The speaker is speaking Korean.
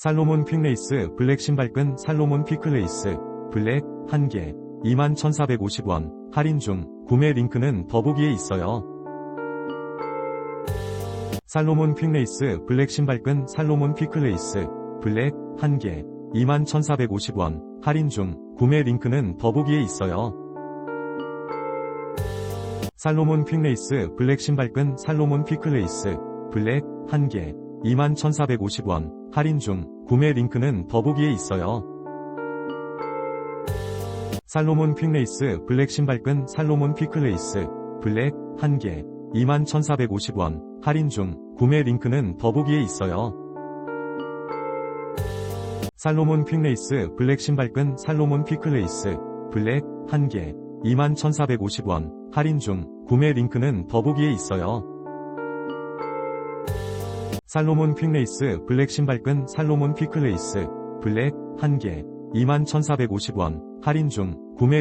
살로몬 퀵레이스 블랙 신발끈 살로몬 퀵클레이스 블랙 1개 21,450원 할인 중 구매 링크는 더보기에 있어요. 살로몬 퀵레이스 블랙 신발끈 살로몬 퀵클레이스 블랙 1개 21,450원 할인 중 구매 링크는 더보기에 있어요. 살로몬 퀵레이스 블랙 신발끈 살로몬 퀵클레이스 블랙 1개 21,450원 할인 중 구매 링크는 더보기에 있어요. 살로몬 퀵레이스 블랙 신발끈 살로몬 퀵클레이스 블랙 1개 21,450원 할인 중 구매 링크는 더보기에 있어요. 살로몬 퀵레이스 블랙 신발끈 살로몬 퀵클레이스 블랙 1개 21,450원 할인 중 구매 링크는 더보기에 있어요. 살로몬 퀵레이스 블랙 신발끈 살로몬 퀵클레이스 블랙 1개 21,450원 할인 중 구매 링